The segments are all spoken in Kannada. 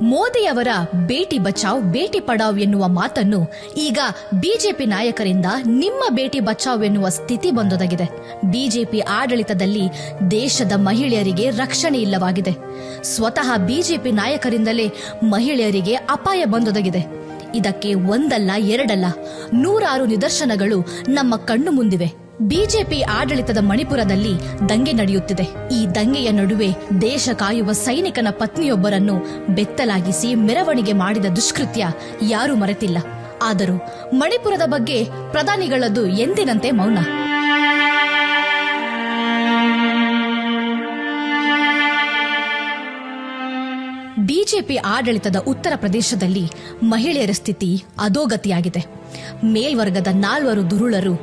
ಮೋದಿಯವರ ಬೇಟಿ ಬಚಾವ್, ಬೇಟಿ ಪಡಾವ್ ಎನ್ನುವ ಮಾತನ್ನು ಈಗ ಬಿಜೆಪಿ ನಾಯಕರಿಂದ ನಿಮ್ಮ ಬೇಟಿ ಬಚಾವ್ ಎನ್ನುವ ಸ್ಥಿತಿ ಬಂದೊದಗಿದೆ. ಬಿಜೆಪಿ ಆಡಳಿತದಲ್ಲಿ ದೇಶದ ಮಹಿಳೆಯರಿಗೆ ರಕ್ಷಣೆ ಇಲ್ಲವಾಗಿದೆ. ಸ್ವತಃ ಬಿಜೆಪಿ ನಾಯಕರಿಂದಲೇ ಮಹಿಳೆಯರಿಗೆ ಅಪಾಯ ಬಂದೊದಗಿದೆ. ಇದಕ್ಕೆ ಒಂದಲ್ಲ, ಎರಡಲ್ಲ, ನೂರಾರು ನಿದರ್ಶನಗಳು ನಮ್ಮ ಕಣ್ಣು ಮುಂದಿವೆ. ಬಿಜೆಪಿ ಆಡಳಿತದ ಮಣಿಪುರದಲ್ಲಿ ದಂಗೆ ನಡೆಯುತ್ತಿದೆ. ಈ ದಂಗೆಯ ನಡುವೆ ದೇಶ ಕಾಯುವ ಸೈನಿಕನ ಪತ್ನಿಯೊಬ್ಬರನ್ನು ಬೆತ್ತಲಾಗಿಸಿ ಮೆರವಣಿಗೆ ಮಾಡಿದ ದುಷ್ಕೃತ್ಯ ಯಾರೂ ಮರೆತಿಲ್ಲ. ಆದರೂ ಮಣಿಪುರದ ಬಗ್ಗೆ ಪ್ರಧಾನಿಗಳದ್ದು ಎಂದಿನಂತೆ ಮೌನ. ಬಿಜೆಪಿ ಆಡಳಿತದ ಉತ್ತರ ಪ್ರದೇಶದಲ್ಲಿ ಮಹಿಳೆಯರ ಸ್ಥಿತಿ ಅಧೋಗತಿಯಾಗಿದೆ. ಮೇಲ್ವರ್ಗದ ನಾಲ್ವರು ದುರುಳರು,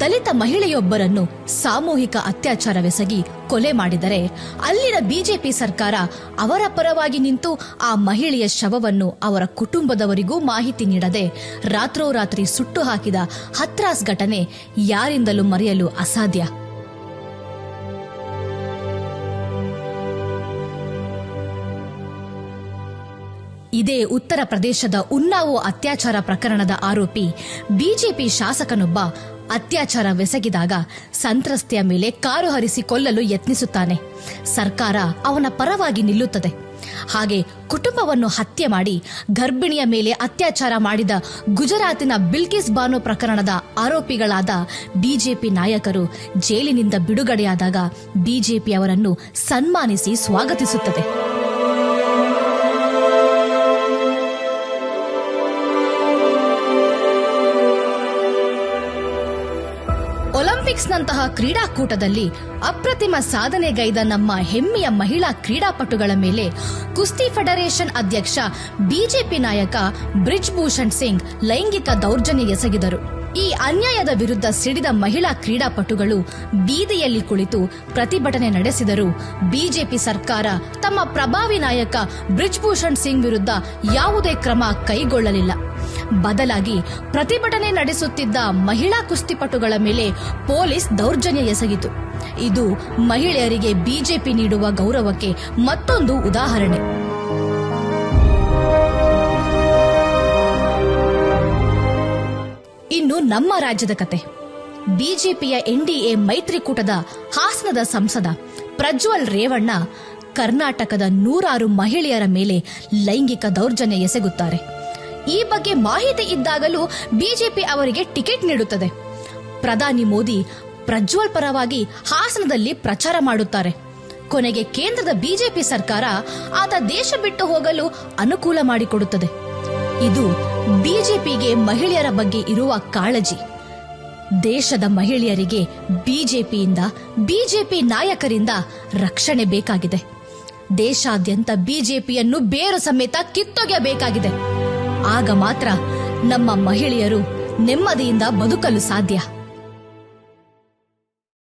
ದಲಿತ ಮಹಿಳೆಯೊಬ್ಬರನ್ನು ಸಾಮೂಹಿಕ ಅತ್ಯಾಚಾರವೆಸಗಿ ಕೊಲೆ ಮಾಡಿದರೆ ಅಲ್ಲಿನ ಬಿಜೆಪಿ ಸರ್ಕಾರ ಅವರ ಪರವಾಗಿ ನಿಂತು ಆ ಮಹಿಳೆಯ ಶವವನ್ನು ಅವರ ಕುಟುಂಬದವರಿಗೂ ಮಾಹಿತಿ ನೀಡದೆ ರಾತ್ರೋರಾತ್ರಿ ಸುಟ್ಟು ಹಾಕಿದ ಹತ್ರಾಸ್ ಘಟನೆ ಯಾರಿಂದಲೂ ಮರೆಯಲು ಅಸಾಧ್ಯ. ಇದೇ ಉತ್ತರ ಪ್ರದೇಶದ ಉನ್ನಾವೋ ಅತ್ಯಾಚಾರ ಪ್ರಕರಣದ ಆರೋಪಿ ಬಿಜೆಪಿ ಶಾಸಕನೊಬ್ಬ ಅತ್ಯಾಚಾರವೆಸಗಿದಾಗ ಸಂತ್ರಸ್ತೆಯ ಮೇಲೆ ಕಾರು ಹರಿಸಿ ಕೊಲ್ಲಲು ಯತ್ನಿಸುತ್ತಾನೆ. ಸರ್ಕಾರ ಅವನ ಪರವಾಗಿ ನಿಲ್ಲುತ್ತದೆ. ಹಾಗೆ ಕುಟುಂಬವನ್ನು ಹತ್ಯೆ ಮಾಡಿ ಗರ್ಭಿಣಿಯ ಮೇಲೆ ಅತ್ಯಾಚಾರ ಮಾಡಿದ ಗುಜರಾತಿನ ಬಿಲ್ಕಿಸ್ ಬಾನು ಪ್ರಕರಣದ ಆರೋಪಿಗಳಾದ ಬಿಜೆಪಿ ನಾಯಕರು ಜೈಲಿನಿಂದ ಬಿಡುಗಡೆಯಾದಾಗ ಬಿಜೆಪಿ ಅವರನ್ನು ಸನ್ಮಾನಿಸಿ ಸ್ವಾಗತಿಸುತ್ತದೆ. ಒಲಿಂಪಿಕ್ಸ್ನಂತಹ ಕ್ರೀಡಾಕೂಟದಲ್ಲಿ ಅಪ್ರತಿಮ ಸಾಧನೆಗೈದ ನಮ್ಮ ಹೆಮ್ಮೆಯ ಮಹಿಳಾ ಕ್ರೀಡಾಪಟುಗಳ ಮೇಲೆ ಕುಸ್ತಿ ಫೆಡರೇಷನ್ ಅಧ್ಯಕ್ಷ, ಬಿಜೆಪಿ ನಾಯಕ ಬ್ರಿಜ್ ಭೂಷಣ್ ಸಿಂಗ್ ಲೈಂಗಿಕ ದೌರ್ಜನ್ಯ ಎಸಗಿದರು. ಈ ಅನ್ಯಾಯದ ವಿರುದ್ಧ ಸಿಡಿದ ಮಹಿಳಾ ಕ್ರೀಡಾಪಟುಗಳು ಬೀದಿಯಲ್ಲಿ ಕುಳಿತು ಪ್ರತಿಭಟನೆ ನಡೆಸಿದರು. ಬಿಜೆಪಿ ಸರ್ಕಾರ ತಮ್ಮ ಪ್ರಭಾವಿ ನಾಯಕ ಬ್ರಿಜ್ಭೂಷಣ್ ಸಿಂಗ್ ವಿರುದ್ಧ ಯಾವುದೇ ಕ್ರಮ ಕೈಗೊಳ್ಳಲಿಲ್ಲ. ಬದಲಾಗಿ ಪ್ರತಿಭಟನೆ ನಡೆಸುತ್ತಿದ್ದ ಮಹಿಳಾ ಕುಸ್ತಿಪಟುಗಳ ಮೇಲೆ ಪೊಲೀಸ್ ದೌರ್ಜನ್ಯ ಎಸಗಿತು. ಇದು ಮಹಿಳೆಯರಿಗೆ ಬಿಜೆಪಿ ನೀಡುವ ಗೌರವಕ್ಕೆ ಮತ್ತೊಂದು ಉದಾಹರಣೆ. ಇನ್ನು ನಮ್ಮ ರಾಜ್ಯದ ಕತೆ. ಬಿಜೆಪಿಯ ಎನ್ಡಿಎ ಮೈತ್ರಿಕೂಟದ ಹಾಸನದ ಸಂಸದ ಪ್ರಜ್ವಲ್ ರೇವಣ್ಣ ಕರ್ನಾಟಕದ ನೂರಾರು ಮಹಿಳೆಯರ ಮೇಲೆ ಲೈಂಗಿಕ ದೌರ್ಜನ್ಯ ಎಸಗುತ್ತಾರೆ. ಈ ಬಗ್ಗೆ ಮಾಹಿತಿ ಇದ್ದಾಗಲೂ ಬಿಜೆಪಿ ಅವರಿಗೆ ಟಿಕೆಟ್ ನೀಡುತ್ತದೆ. ಪ್ರಧಾನಿ ಮೋದಿ ಪ್ರಜ್ವಲ್ ಪರವಾಗಿ ಹಾಸನದಲ್ಲಿ ಪ್ರಚಾರ ಮಾಡುತ್ತಾರೆ. ಕೊನೆಗೆ ಕೇಂದ್ರದ ಬಿಜೆಪಿ ಸರ್ಕಾರ ಆತ ದೇಶ ಬಿಟ್ಟು ಹೋಗಲು ಅನುಕೂಲ ಮಾಡಿಕೊಡುತ್ತದೆ. ಇದು ಬಿಜೆಪಿಗೆ ಮಹಿಳೆಯರ ಬಗ್ಗೆ ಇರುವ ಕಾಳಜಿ. ದೇಶದ ಮಹಿಳೆಯರಿಗೆ ಬಿಜೆಪಿಯಿಂದ, ಬಿಜೆಪಿ ನಾಯಕರಿಂದ ರಕ್ಷಣೆ ಬೇಕಾಗಿದೆ. ದೇಶಾದ್ಯಂತ ಬಿಜೆಪಿಯನ್ನು ಬೇರು ಸಮೇತ ಕಿತ್ತೊಗೆಯಬೇಕಾಗಿದೆ. ಆಗ ಮಾತ್ರ ನಮ್ಮ ಮಹಿಳೆಯರು ನೆಮ್ಮದಿಯಿಂದ ಬದುಕಲು ಸಾಧ್ಯ.